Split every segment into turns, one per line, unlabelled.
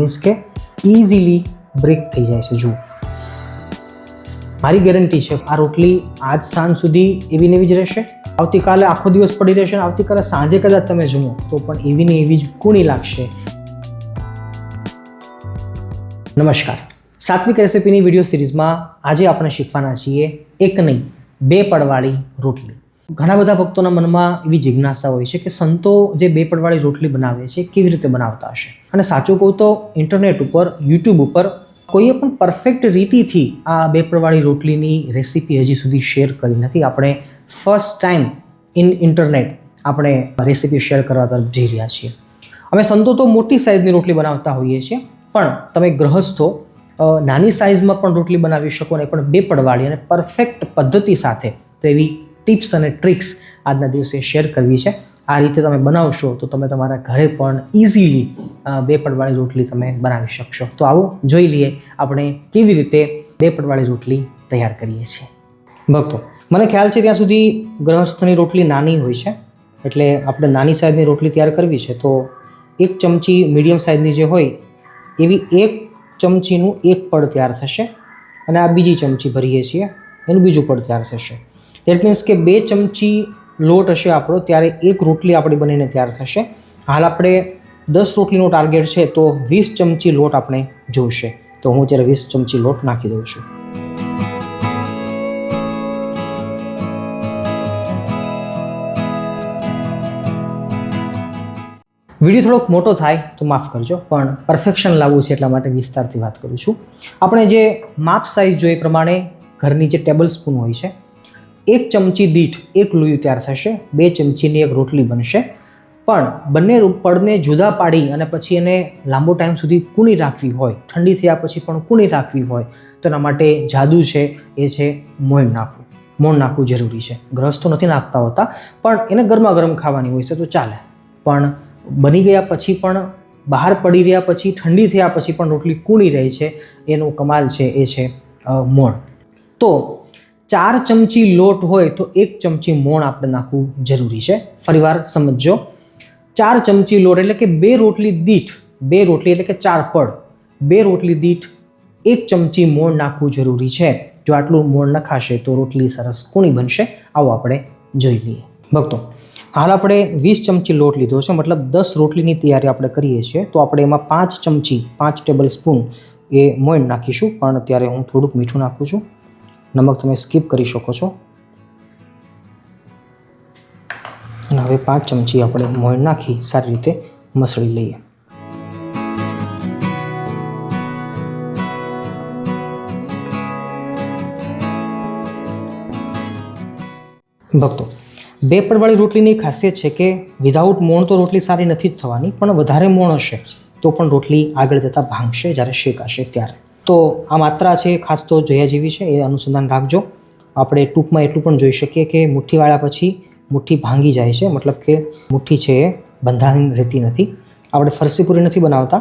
Means કે easily break થઈ જાય છે, જુઓ. મારી ગેરંટી છે, આ રોટલી આજ સાંજ સુધી એવી ને એવી જ રહેશે. આવતીકાલે આખો દિવસ પડી રહેશે આવતીકાલે સાંજે કદાચ તમે જુઓ, તો પણ એવી ને એવી જ કૂણી લાગશે. નમસ્કાર. સાત્વિક રેસિપીની વીડિયો સિરીઝમાં આજે આપણે શીખવાના છીએ એક નહીં, બે પડવાળી રોટલી. ઘણા બધા ભક્તોના મનમાં એવી જિજ્ઞાસા હોય છે કે સંતો જે બે પડવાળી રોટલી બનાવે છે કેવી રીતે બનાવતા હશે? અને સાચું કહું તો ઇન્ટરનેટ ઉપર યુટ્યુબ ઉપર કોઈએ પણ પરફેક્ટ રીતિથી આ બે પડવાળી રોટલીની રેસીપી હજી સુધી શેર કરી નથી. આપણે ફર્સ્ટ ટાઈમ ઇન ઇન્ટરનેટ આપણે રેસીપી શેર કરવા તરફ જઈ રહ્યા છીએ. અમે સંતો તો મોટી સાઇઝની રોટલી બનાવતા હોઈએ છીએ, પણ તમે ગ્રહસ્થો નાની સાઇઝમાં પણ રોટલી બનાવી શકો અને પણ બે પડવાળી અને પરફેક્ટ પદ્ધતિ સાથે તો એવી ટિપ્સ અને ટ્રિક્સ આજના દિવસે શેર કરવી છે. આ રીતે તમે બનાવશો તો તમે તમારા ઘરે પણ ઇઝીલી બે પડવાળી રોટલી તમે બનાવી શકશો. તો આવો જોઈ લઈએ આપણે કેવી રીતે બે પડવાળી રોટલી તૈયાર કરીએ છીએ. ભક્તો, મને ખ્યાલ છે ત્યાં સુધી ગ્રહસ્થની રોટલી નાની હોય છે. એટલે આપણે નાની સાઇઝની રોટલી તૈયાર કરવી છે તો એક ચમચી મીડિયમ સાઇઝની જે હોય, એવી એક ચમચીનું એક પડ તૈયાર થશે. અને આ બીજી ચમચી ભરીએ છીએ, એનું બીજું પડ તૈયાર થશે. દેટ મીન્સ કે બે ચમચી લોટ હશે આપણો, ત્યારે એક રોટલી આપણી બનીને તૈયાર થશે. હાલ આપણે દસ રોટલીનો ટાર્ગેટ છે, તો વીસ ચમચી લોટ આપણે જોઈશે. તો હું ત્યારે વીસ ચમચી લોટ નાખી દઉં છું. વીડિયો થોડોક મોટો થાય, તો માફ કરજો, પણ પરફેક્શન લાવવું છે એટલા માટે વિસ્તારથી વાત કરું છું. આપણે જે માપ સાઇઝ જોઈએ પ્રમાણે ઘરની જે ટેબલ સ્પૂન હોય છે એક ચમચી દીઠ એક લોહી તૈયાર થશે, બે ચમચીની એક રોટલી બનશે. પણ બંને પડને જુદા પાડી અને પછી એને લાંબો ટાઈમ સુધી કૂણી રાખવી હોય, ઠંડી થયા પછી પણ કૂણી રાખવી હોય, તો એના માટે જાદુ છે, એ છે મોણ નાખવું. મોણ નાખવું જરૂરી છે. ગ્રસ્તો નથી નાખતા હોતા, પણ એને ગરમા ગરમ ખાવાની હોય છે તો ચાલે. પણ બની ગયા પછી પણ, બહાર પડી રહ્યા પછી, ઠંડી થયા પછી પણ રોટલી કૂણી રહી છે, એનો કમાલ છે, એ છે મોણ. તો ચાર ચમચી લોટ હોય તો એક ચમચી મોણ આપણે નાખવું જરૂરી છે. ફરીવાર સમજજો. ચાર ચમચી લોટ એટલે કે બે રોટલી દીઠ, બે રોટલી એટલે કે ચાર પડ, બે રોટલી દીઠ એક ચમચી મોણ નાખવું જરૂરી છે. જો આટલું મોણ નખાશે તો રોટલી સરસ કૂણી બનશે. આવું આપણે જોઈ લઈએ. ભક્તો, હાલ આપણે વીસ ચમચી લોટ લીધો છે. મતલબ દસ રોટલીની તૈયારી આપણે કરીએ છીએ. તો આપણે એમાં પાંચ ચમચી, પાંચ ટેબલ સ્પૂન એ મોઈન નાખીશું. પણ અત્યારે હું થોડુંક મીઠું નાખું છું. નમક તમે સ્કીપ કરી શકો છો. અને હવે પાંચ ચમચી આપણે મોણ નાખી સારી રીતે મસળી લઈએ. ભક્તો, બે પડવાળી રોટલીની ખાસિયત છે કે વિધાઉટ મોણ તો રોટલી સારી નથી જ થવાની, પણ વધારે મોણ હશે તો પણ રોટલી આગળ જતાં ભાંગશે જ્યારે શેકાશે ત્યારે. તો આ માત્રા છે, ખાસ તો જોયા જેવી છે, એ અનુસંધાન રાખજો. આપણે ટૂંકમાં એટલું પણ જોઈ શકીએ કે મુઠ્ઠીવાળા પછી મુઠ્ઠી ભાંગી જાય છે, મતલબ કે મુઠ્ઠી છે એ બંધાણી રહેતી નથી. આપણે ફરસી પૂરી નથી બનાવતા.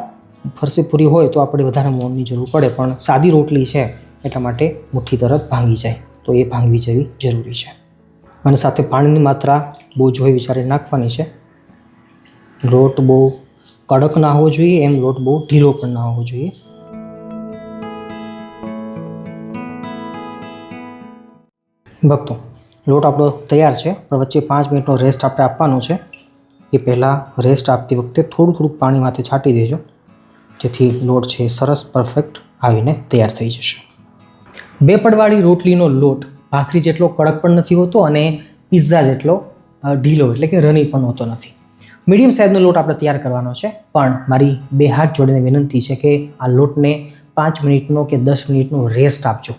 ફરસી પૂરી હોય તો આપણે વધારે મોણની જરૂર પડે, પણ સાદી રોટલી છે, એટલા માટે મુઠ્ઠી તરત ભાંગી જાય, તો એ ભાંગવી જવી જરૂરી છે. અને સાથે પાણીની માત્રા બહુ જોઈ વિચારે નાખવાની છે. લોટ બહુ કડક ના હોવો જોઈએ, એમ લોટ બહુ ઢીલો પણ ના હોવો જોઈએ. ભક્તો, લોટ આપણો તૈયાર છે, પણ વચ્ચે પાંચ મિનિટનો રેસ્ટ આપણે આપવાનો છે. એ પહેલાં રેસ્ટ આપતી વખતે થોડું થોડુંક પાણી માથે છાંટી દેજો, જેથી લોટ છે સરસ પરફેક્ટ આવીને તૈયાર થઈ જશે. બે પડવાળી રોટલીનો લોટ ભાખરી જેટલો કડક પણ નથી હોતો અને પિઝા જેટલો ઢીલો એટલે કે રની પણ હોતો નથી. મીડિયમ સાઇઝનો લોટ આપણે તૈયાર કરવાનો છે, પણ મારી બે હાથ જોડીને વિનંતી છે કે આ લોટને પાંચ મિનિટનો કે દસ મિનિટનો રેસ્ટ આપજો.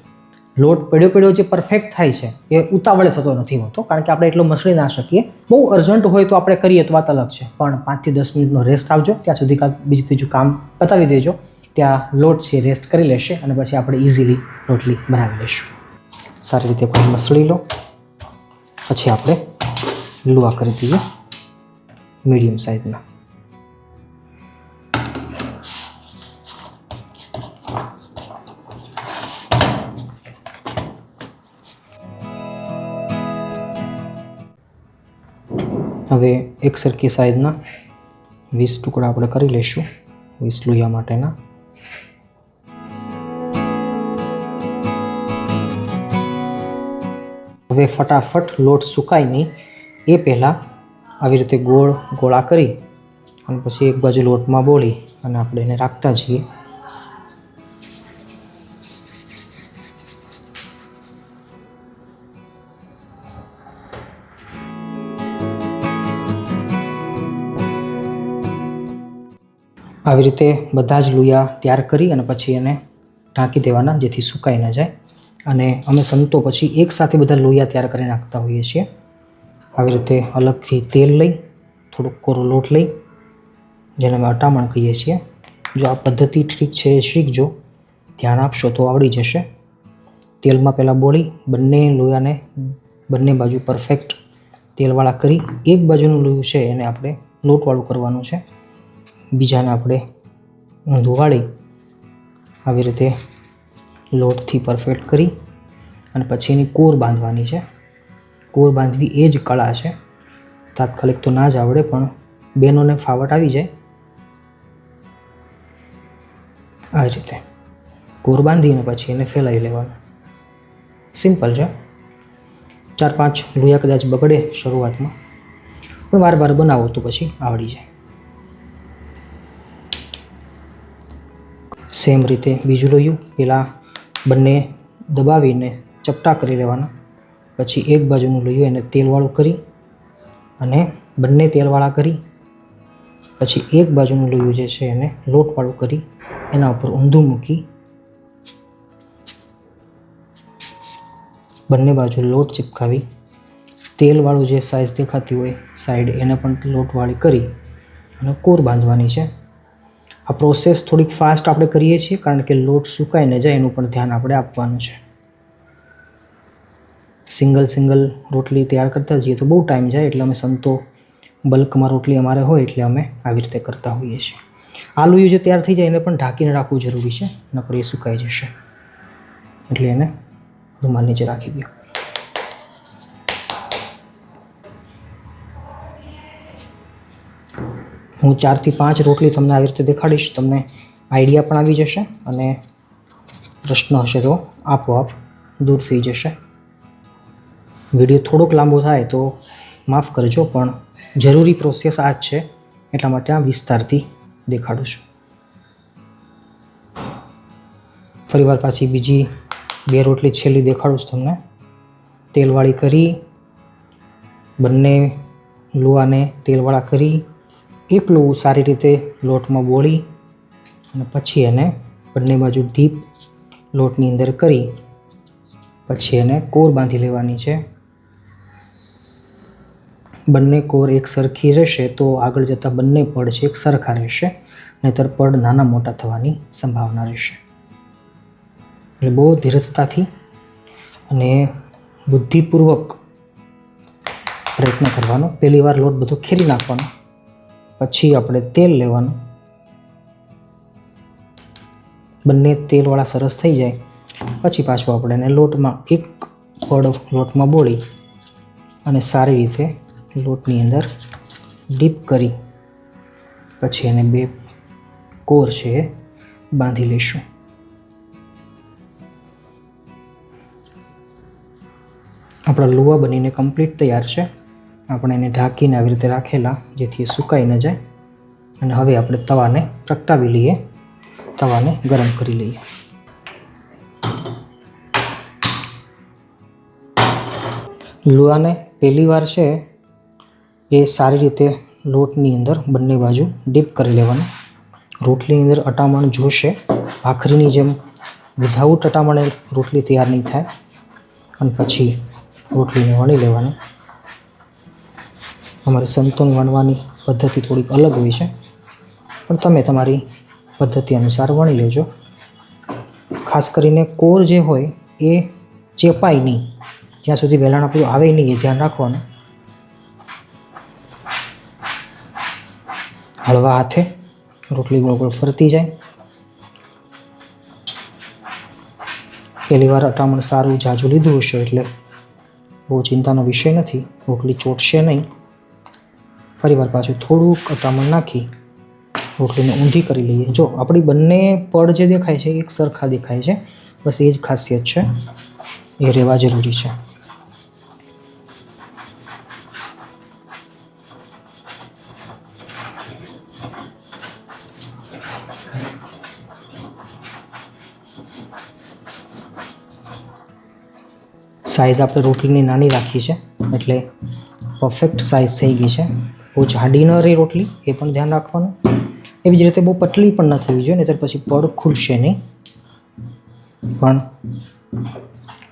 લોટ પડ્યો પડ્યો જે પરફેક્ટ થાય છે, એ ઉતાવળે થતો નથી હોતો, કારણ કે આપણે એટલો મસળી ના શકીએ. બહુ અર્જન્ટ હોય તો આપણે કરીએ તો વાત અલગ છે. પણ પાંચથી દસ મિનિટનો રેસ્ટ આપજો, ત્યાં સુધી કાંક બીજું ત્રીજું કામ પતાવી દેજો. ત્યાં લોટ છે રેસ્ટ કરી લેશે અને પછી આપણે ઇઝીલી રોટલી બનાવી લઈશું. સારી રીતે પણ મસળી લો. પછી આપણે લુવા કરી દઈએ. મીડિયમ સાઇઝના હવે એક સરખી સાઈઝના વીસ ટુકડા આપણે કરી લઈશું વીસ લોહિયા માટેના. હવે ફટાફટ લોટ સુકાય નહીં એ પહેલાં આવી રીતે ગોળ ગોળા કરી અને પછી એક બાજુ લોટમાં બોળી અને આપણે એને રાખતા જઈએ. આવી રીતે બધા જ લુયા તૈયાર કરી અને પછી એને ઢાંકી દેવાના, જેથી સુકાઈ ન જાય. અને અમે સંતો પછી એકસાથે બધા લોહિયા તૈયાર કરી નાખતા હોઈએ છીએ. આવી રીતે અલગથી તેલ લઈ, થોડોક કોરો લોટ લઈ, જેને અમે અટામણ કહીએ છીએ. જો આ પદ્ધતિ ઠીક છે એ શીખજો ધ્યાન આપશો તો આવડી જશે. તેલમાં પહેલાં બોળી, બંને લોયાને બંને બાજુ પરફેક્ટ તેલવાળા કરી, એક બાજુનું લોયું છે એને આપણે લોટવાળું કરવાનું છે. બીજાને આપણે ઊંધું વાળી આવી રીતે લોટથી પરફેક્ટ કરી અને પછી એની કોર બાંધવાની છે. કોર બાંધવી એ જ કળા છે. તાત્કાલિક તો ના જ આવડે, પણ બહેનોને ફાવટ આવી જાય. આ રીતે કોર બાંધીને પછી એને ફેલાવી લેવાનું. સિમ્પલ છે. ચાર પાંચ લોયા કદાચ બગડે શરૂઆતમાં, પણ વાર વાર બનાવો તો પછી આવડી જાય. સેમ રીતે બીજું લોયું પહેલાં બંને દબાવીને ચપટા કરી લેવાના. પછી એક બાજુનું લોયું એને તેલવાળું કરી અને બંને તેલવાળા કરી. પછી એક બાજુનું લોયું જે છે એને લોટવાળું કરી. એના ઉપર ઊંધું મૂકી બંને બાજુ લોટ ચિપકાવી. તેલવાળું જે સાઈઝ દેખાતી હોય સાઈડ એને પણ લોટવાળી કરી અને કોર બાંધવાની છે. આ પ્રોસેસ થોડીક ફાસ્ટ આપણે કરીએ છીએ, કારણ કે લોટ સુકાઈ ન જાય એનું પણ ધ્યાન આપણે આપવાનું છે. સિંગલ સિંગલ રોટલી તૈયાર કરતા જઈએ તો બહુ ટાઈમ જાય, એટલે અમે સંતો બલ્કમાં રોટલી અમારે હોય, એટલે અમે આવી રીતે કરતા હોઈએ છીએ. આલુ જે તૈયાર થઈ જાય એને પણ ઢાંકીને રાખવું જરૂરી છે, નકર એ સુકાઈ જશે. એટલે એને રૂમાલ નીચે રાખી દો હું ચારથી પાંચ રોટલી તમને આવી રીતે દેખાડીશ, તમને આઈડિયા પણ આવી જશે અને પ્રશ્ન હશે તો આપોઆપ દૂર થઈ જશે. વીડિયો થોડોક લાંબો થાય તો માફ કરજો, પણ જરૂરી પ્રોસેસ આ જ છે, એટલા માટે આ વિસ્તારથી દેખાડું છું. ફરીવાર પાછી બીજી બે રોટલી છેલ્લી દેખાડું છું તમને. તેલવાળી કરી, બંને લોહાને તેલવાળા કરી એકલું સારી રીતે લોટમાં બોળી અને પછી એને બંને બાજુ ડીપ લોટની અંદર કરી, પછી એને કોર બાંધી લેવાની છે. બંને કોર એક સરખી રહેશે તો આગળ જતાં બંને પડ છે એક સરખા રહેશે, નહીતર પડ નાના મોટા થવાની સંભાવના રહેશે. એટલે બહુ ધીરજતાથી અને બુદ્ધિપૂર્વક પ્રયત્ન કરવાનો. પહેલી વાર લોટ બધો ખેરી નાખવાનો. પછી આપણે તેલ લેવાનું. બંને તેલવાળા સરસ થઈ જાય. પછી પાછું આપણે એને લોટમાં એક પડ લોટમાં બોળી અને સારી રીતે લોટની અંદર ડીપ કરી પછી એને બે કોર છે એ બાંધી લઈશું. આપણા લુવા બનીને કમ્પ્લીટ તૈયાર છે. આપણે એને ઢાંકીને આવી રીતે રાખેલા, જેથી એ સુકાઈ ન જાય. અને હવે આપણે તવાને પ્રગટાવી લઈએ. તવાને ગરમ કરી લઈએ. લુઆને પહેલી વાર છે એ સારી રીતે લોટની અંદર બંને બાજુ ડીપ કરી લેવાનું. રોટલીની અંદર અટામણ જોશે. ભાખરીની જેમ વિધાઉટ અટામણે રોટલી તૈયાર નહીં થાય. અને પછી રોટલીને વણી લેવાની. અમારે સંતોન વણવાની પદ્ધતિ થોડીક અલગ હોય છે. પણ તમે તમારી પદ્ધતિ અનુસાર વણી લેજો. ખાસ કરીને કોર જે હોય એ ચેપાય નહીં. જ્યાં સુધી વેલણ આપણું આવે નહીં એ ધ્યાન રાખવાનું. હળવા હાથે રોટલી ગોળ ફરતી જાય. પહેલી વાર અટામણ સારું જાજુ લીધું હશે એટલે બહુ ચિંતાનો વિષય નથી. રોટલી ચોટશે નહીં. ફરીવાર પાછું થોડુંક અટામણ નાખી, રોટલીને ઊંધી કરી લઈએ. જો, આપણી બંને પડ જે દેખાય છે, એક સરખા દેખાય છે, બસ એ જ ખાસિયત છે. એ રહેવા જરૂરી છે. સાઈઝ આપણે રોટલીની નાની રાખી છે, એટલે પરફેક્ટ સાઈઝ થઈ ગઈ છે. બહુ જાડી ન રહી રોટલી, એ પણ ધ્યાન રાખવાનું. એવી જ રીતે બહુ પતલી પણ ન થવી જોઈએ, નહીતર પછી પડ ખુલશે નહીં. પણ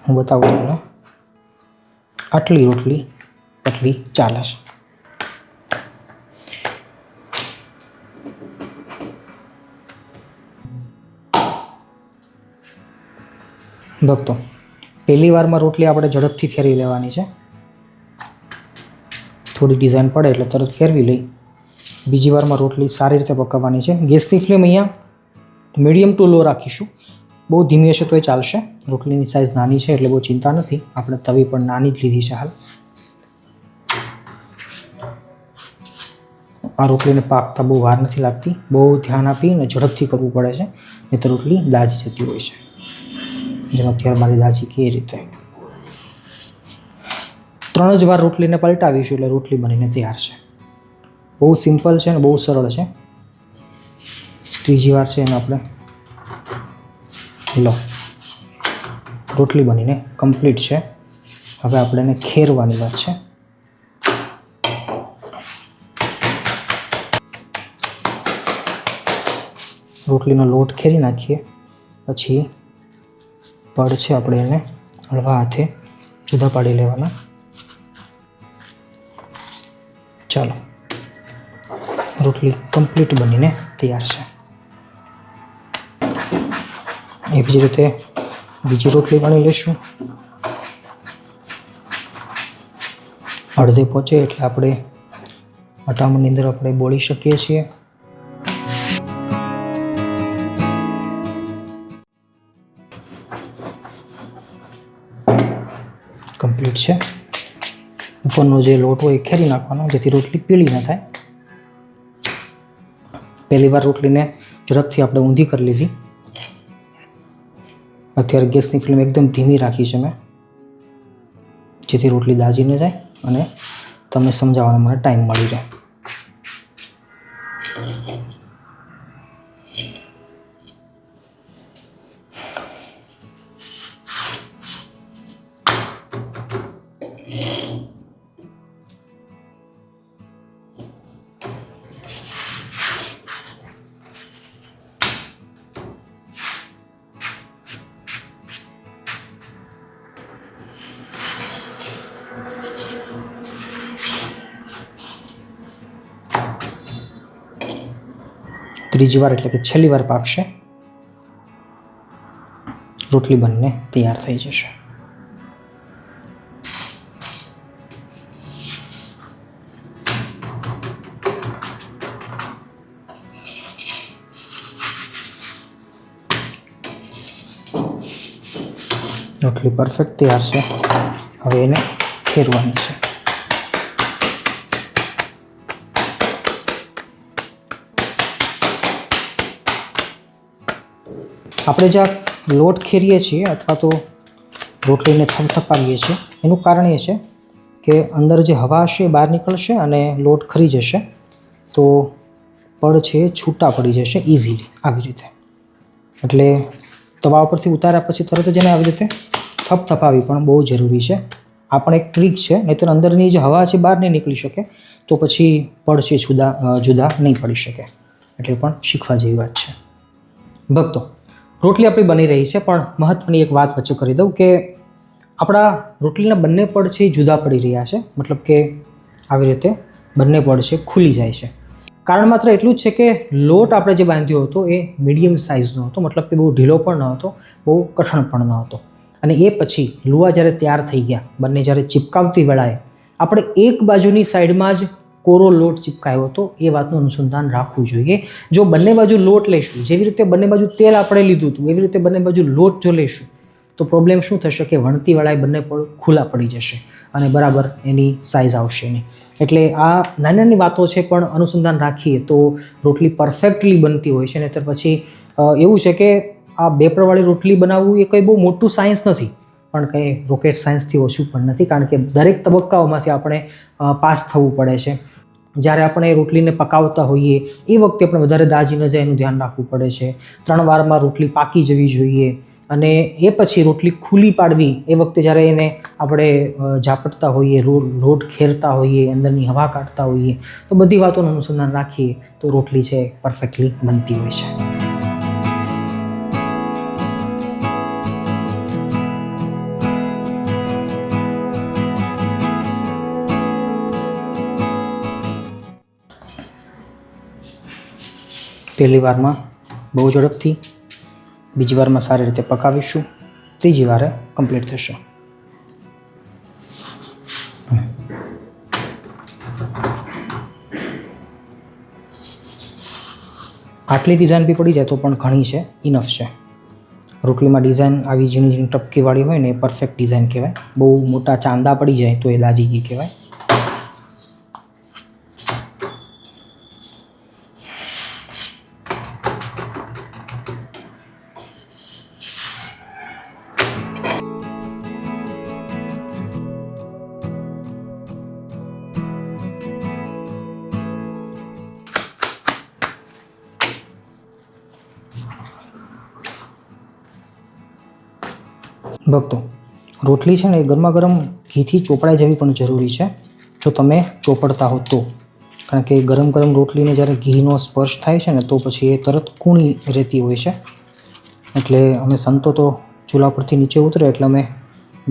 હું બતાવું તમને, આટલી રોટલી પતલી ચાલે છે ભક્તો, પહેલી વારમાં રોટલી આપણે ઝડપથી ફેરવી લેવાની છે. થોડી ડિઝાઇન પડે એટલે તરત ફેરવી લઈ. બીજી વારમાં રોટલી સારી રીતે પકાવવાની છે. ગેસની ફ્લેમ અહીંયા મીડિયમ ટુ લો રાખીશું. બહુ ધીમી હશે તો એ ચાલશે. રોટલીની સાઇઝ નાની છે એટલે બહુ ચિંતા નથી. આપણે તવી પણ નાની જ લીધી છે હાલ. આ રોટલીને પાકતા બહુ વાર નથી લાગતી. બહુ ધ્યાન આપી અને ઝડપથી કરવું પડે છે. નહીં તો રોટલી દાજી જતી હોય છે. જેમાં અત્યારે મારી દાજી કે એ રીતે. ત્રણ જ વાર રોટલીને પલટાવીશું એટલે રોટલી બનીને તૈયાર છે. બહુ સિમ્પલ છે અને બહુ સરળ છે. ત્રીજી વાર છે એને આપણે લો. રોટલી બનીને કમ્પ્લીટ છે. હવે આપણે એને ખેરવાની વાત છે. રોટલીનો લોટ ખેરી નાખીએ. પછી પડ છે આપણે એને હળવા હાથે જુદા પાડી લેવાના. ચાલો. રોટલી કમ્પ્લીટ બનીને તૈયાર છે. એવી જ રીતે બીજી રોટલી બની લઈશું. અડધે પહોંચે એટલે આપણે અટામણની અંદર આપણે બોળી શકીએ છીએ. કમ્પ્લીટ છે. ઉપરનો જે લોટ હોય એ ખેરી નાખવાનો, જેથી રોટલી પીળી ન થાય. પહેલી વાર રોટલીને ઝડપથી આપણે ઊંધી કરી લીધી. અત્યારે ગેસની ફ્લેમ એકદમ ધીમી રાખી છે મેં, જેથી રોટલી દાજી ન જાય અને તમને સમજાવવાનો મને ટાઈમ મળી જાય ત્રીજી વાર એટલે કે છેલ્લી વાર પાકશે. રોટલી બનીને તૈયાર થઈ જશે. રોટલી પરફેક્ટ તૈયાર છે. હવે એને ફેરવાની છે. આપણે જ્યાં લોટ ખેરીએ છીએ અથવા તો રોટલીને થપથપાવીએ છીએ, એનું કારણ એ છે કે અંદર જે હવા હશે એ બહાર નીકળશે અને લોટ ખરી જશે, તો પડ છે છૂટા પડી જશે ઇઝીલી આવી રીતે. એટલે તવા ઉપરથી ઉતાર્યા પછી તરત જ એને આવી રીતે થપથપાવી પણ બહુ જરૂરી છે. આ પણ એક ટ્રીક છે, નહીંતર અંદરની જે હવા છે બહાર નહીં નીકળી શકે, તો પછી પડ છે જુદા જુદા નહીં પડી શકે. એટલે પણ શીખવા જેવી વાત છે. ભક્તો રોટલી આપણી બની રહી છે, પણ મહત્ત્વની એક વાત વચ્ચે કરી દઉં કે આપણા રોટલીના બંને પડ છે એ જુદા પડી રહ્યા છે. મતલબ કે આવી રીતે બંને પડ છે ખુલી જાય છે. કારણ માત્ર એટલું જ છે કે લોટ આપણે જે બાંધ્યો હતો એ મીડિયમ સાઇઝનો હતો. મતલબ કે બહુ ઢીલો પણ ન હતો, બહુ કઠણ પણ ન હતો. અને એ પછી લુવા જ્યારે તૈયાર થઈ ગયા, બંને જ્યારે ચિપકાવતી વેળાએ, આપણે એક બાજુની સાઈડમાં જ કોરો લોટ ચિપકાયો હતો, એ વાતનું અનુસંધાન રાખવું જોઈએ. જો બંને બાજુ લોટ લઈશું જેવી રીતે બંને બાજુ તેલ આપણે લીધું હતું, એવી રીતે બંને બાજુ લોટ જો લઈશું તો પ્રોબ્લેમ શું થશે કે વણતીવાળાએ બંને પણ ખુલ્લા પડી જશે અને બરાબર એની સાઇઝ આવશે નહીં. એટલે આ નાની નાની વાતો છે, પણ અનુસંધાન રાખીએ તો રોટલી પરફેક્ટલી બનતી હોય છે, નહીંતર પછી એવું છે કે આ બે પ્રવાળી રોટલી બનાવવું એ કંઈ બહુ મોટું સાયન્સ નથી. પણ કંઈ રોકેટ સાયન્સથી ઓછું પણ નથી, કારણ કે દરેક તબક્કાઓમાંથી આપણે પાસ થવું પડે છે. જ્યારે આપણે રોટલીને પકાવતા હોઈએ, એ વખતે આપણે વધારે દાજી ન જાય એનું ધ્યાન રાખવું પડે છે. ત્રણ વારમાં રોટલી પાકી જવી જોઈએ અને એ પછી રોટલી ખુલ્લી પાડવી, એ વખતે જ્યારે એને આપણે ઝાપટતા હોઈએ રોડ લોટ ખેરતા હોઈએ, અંદરની હવા કાઢતા હોઈએ, તો બધી વાતોનું અનુસંધાન રાખીએ, તો રોટલી છે પરફેક્ટલી બનતી હોય છે. પહેલી વારમાં બહુ ઝડપથી, બીજી વારમાં સારી રીતે પકાવીશું, ત્રીજી વારે કમ્પ્લીટ થશે. આટલી ડિઝાઇન બી પડી જાય તો પણ ઘણી છે ઇનફ છે. રોટલીમાં ડિઝાઇન આવી ઝીણી ઝીણી ટપકીવાળી હોય ને એ પરફેક્ટ ડિઝાઇન કહેવાય. બહુ મોટા ચાંદા પડી જાય તો એ લાજી ગઈ કહેવાય. રોટલી છે ને એ ગરમા ગરમ ઘીથી ચોપડાઈ જવી પણ જરૂરી છે. જો તમે ચોપડતા હો તો. કારણ કે ગરમ ગરમ રોટલીને જ્યારે ઘીનો સ્પર્શ થાય છે ને તો પછી એ તરત કૂણી રહેતી હોય છે. એટલે અમે સંતો તો ચૂલા પરથી નીચે ઉતરે એટલે અમે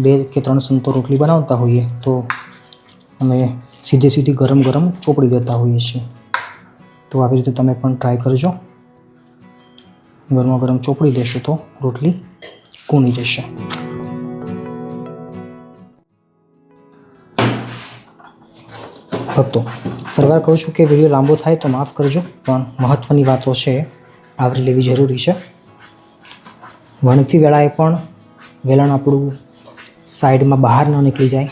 બે કે ત્રણ સંતો રોટલી બનાવતા હોઈએ તો અમે સીધે સીધી ગરમ ગરમ ચોપડી દેતા હોઈએ છીએ. તો આવી રીતે તમે પણ ટ્રાય કરજો. ગરમા ગરમ ચોપડી દેશો તો રોટલી કૂણી જશે. ભક્તો ફરવાર કહું છું કે વીડિયો લાંબો થાય તો માફ કરજો, પણ મહત્ત્વની વાતો છે, આવરી લેવી જરૂરી છે. વણતી વેળાએ પણ વેલણ આપણું સાઈડમાં બહાર ન નીકળી જાય,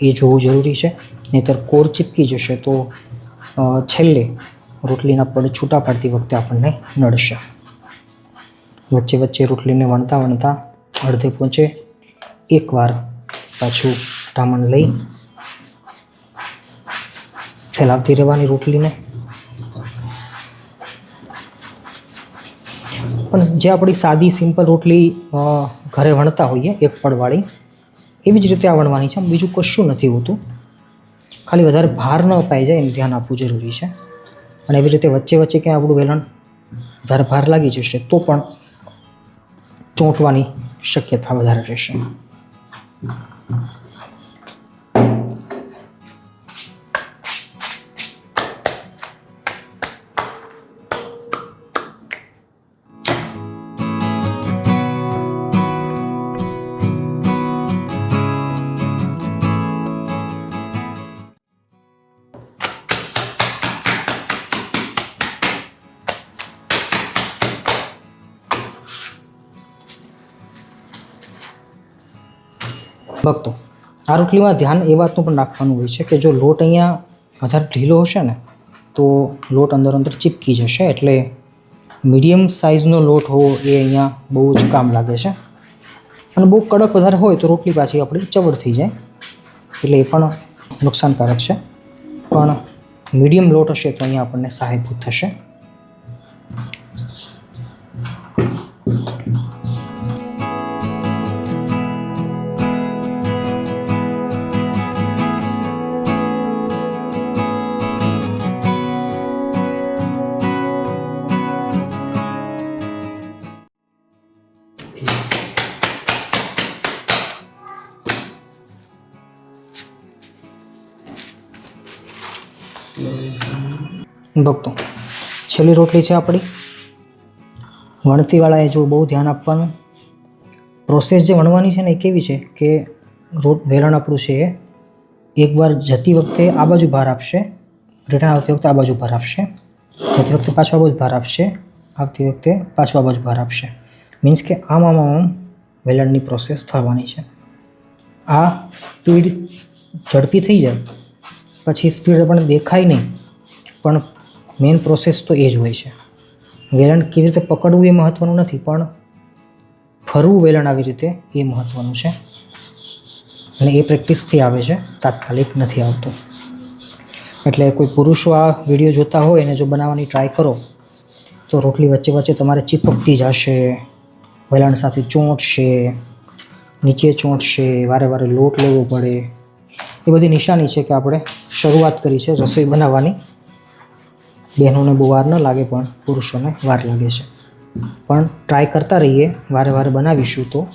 એ જોવું જરૂરી છે. નહીંતર કોર ચીપકી જશે તો છેલ્લે રોટલીના પડ છૂટા પાડતી વખતે આપણને નડશે. વચ્ચે વચ્ચે રોટલીને વણતા વણતા અડધે પહોંચે એકવાર પાછું ટામણ લઈ ફેલાવતી રહેવાની રોટલીને. પણ જે આપણી સાદી, સિમ્પલ રોટલી ઘરે વણતા હોઈએ, એક પડવાળી એવી જ રીતે આ વણવાની છે. બીજું કશું નથી હોતું. ખાલી વધારે ભાર ન અપાઈ જાય એનું ધ્યાન આપવું જરૂરી છે. અને એવી રીતે વચ્ચે વચ્ચે ક્યાં આપણું વેલણ વધારે ભાર લાગી જશે, તો પણ ચોંટવાની શક્યતા વધારે રહેશે. આ રોટલીમાં ધ્યાન એ વાતનું પણ રાખવાનું હોય છે કે જો લોટ અહીંયા વધારે ઢીલો હશે ને, તો લોટ અંદર અંદર ચીપકી જશે એટલે મીડિયમ સાઇઝનો લોટ હોવો એ અહીંયા બહુ જ કામ લાગે છે. અને બહુ કડક વધારે હોય તો રોટલી પાછી આપણી ચવડ થઈ જાય, એટલે એ પણ નુકસાનકારક છે. પણ મીડિયમ લોટ હશે તો અહીંયા આપણને સહાયભૂત થશે. ભક્તો, છેલ્લી રોટલી છે આપણી. વણતીવાળાએ જો બહુ ધ્યાન આપવાનું. પ્રોસેસ જે વણવાની છે ને એ કેવી છે કે રોટ, વેલણ આપણું છે એ એકવાર જતી વખતે આ બાજુ ભાર આપશે, રિટર્ન આવતી વખતે આ બાજુ ભાર આપશે, જતી વખતે પાછો આ બાજુ ભાર આપશે, આવતી વખતે પાછો આ બાજુ ભાર આપશે. મીન્સ કે આમ આમ આમ વેલણની પ્રોસેસ થવાની છે. આ સ્પીડ ઝડપી થઈ જાય, પછી સ્પીડ પણ દેખાય નહીં, પણ મેઇન પ્રોસેસ તો એ જ હોય છે. વેલણ કેવી રીતે પકડવું એ મહત્ત્વનું નથી, પણ ફરવું વેલણ આવી રીતે એ મહત્ત્વનું છે. અને એ પ્રેક્ટિસથી આવે છે, તાત્કાલિક નથી આવતું. એટલે કોઈ પુરુષો આ વીડિયો જોતા હોય અને જો બનાવવાની ટ્રાય કરો, તો રોટલી વચ્ચે વચ્ચે તમારે ચીપકતી જશે વેલણ સાથે ચોંટશે, નીચે ચોંટશે, વારે વારે લોટ લેવો પડે. એ બધી નિશાની છે કે આપણે શરૂઆત કરી છે રસોઈ બનાવવાની. બહેનોને બહુ વાર ન લાગે પણ પુરુષોને વાર લાગે છે. પણ ટ્રાય કરતા રહીએ, વારે વારે બનાવીશું તો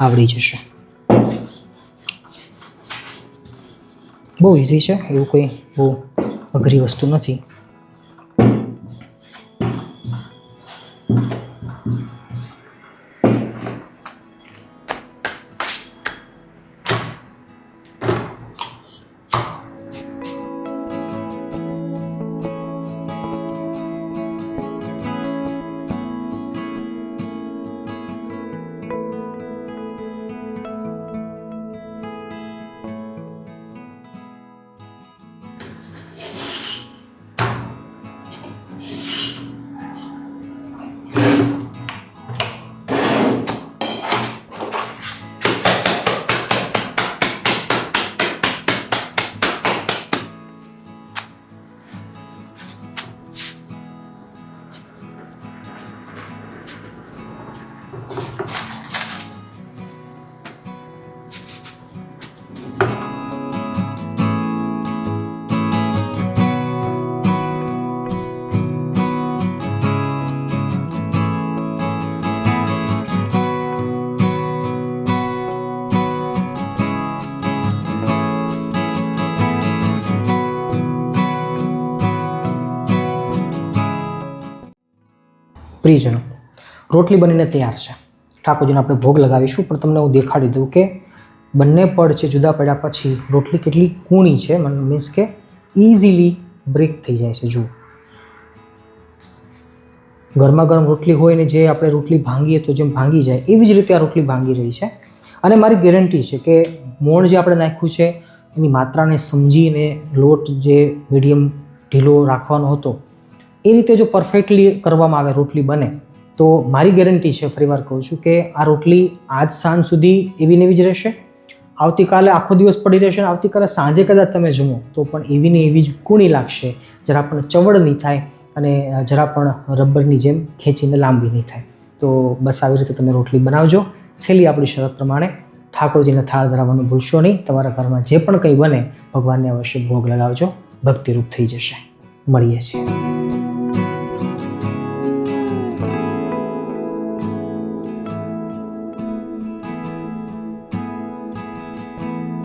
આવડી જશે. બહુ ઇઝી છે, એવું કંઈ બહુ અઘરી વસ્તુ નથી. પ્રિયજનો, રોટલી બનીને તૈયાર છે. ઠાકોરજીને આપણે ભોગ લગાવીશું, પણ તમને હું દેખાડી દઉં કે બંને પડ છે જુદા પડ્યા પછી રોટલી કેટલી કૂણી છે મીન્સ કે ઇઝીલી બ્રેક થઈ જાય છે, જુઓ. ગરમા ગરમ રોટલી હોય ને જે આપણે રોટલી ભાંગીએ તો જેમ ભાંગી જાય, એવી જ રીતે આ રોટલી ભાંગી રહી છે. અને મારી ગેરંટી છે કે મોણ જે આપણે નાખ્યું છે, એની માત્રાને સમજીને લોટ જે મીડિયમ ઢીલો રાખવાનો હતો એ રીતે જો પરફેક્ટલી કરવામાં આવે, રોટલી બને, તો મારી ગેરંટી છે, ફરીવાર કહું છું કે આ રોટલી આજ સાંજ સુધી એવી ને એવી જ રહેશે. આવતીકાલે આખો દિવસ પડી રહેશે અને આવતીકાલે સાંજે કદાચ તમે જમો તો પણ એવી ને એવી જ કૂણી લાગશે, જરા પણ ચવડ નહીં થાય અને જરા પણ રબરની જેમ ખેંચીને લાંબી નહીં થાય. તો બસ આવી રીતે તમે રોટલી બનાવજો. છેલ્લી આપણી શરત પ્રમાણે ઠાકોરજીને થાળ ધરાવવાનું ભૂલશો નહીં. તમારા ઘરમાં જે પણ કંઈ બને, ભગવાનને અવશ્ય ભોગ લગાવજો. ભક્તિરૂપ થઈ જશે. મળીએ છીએ.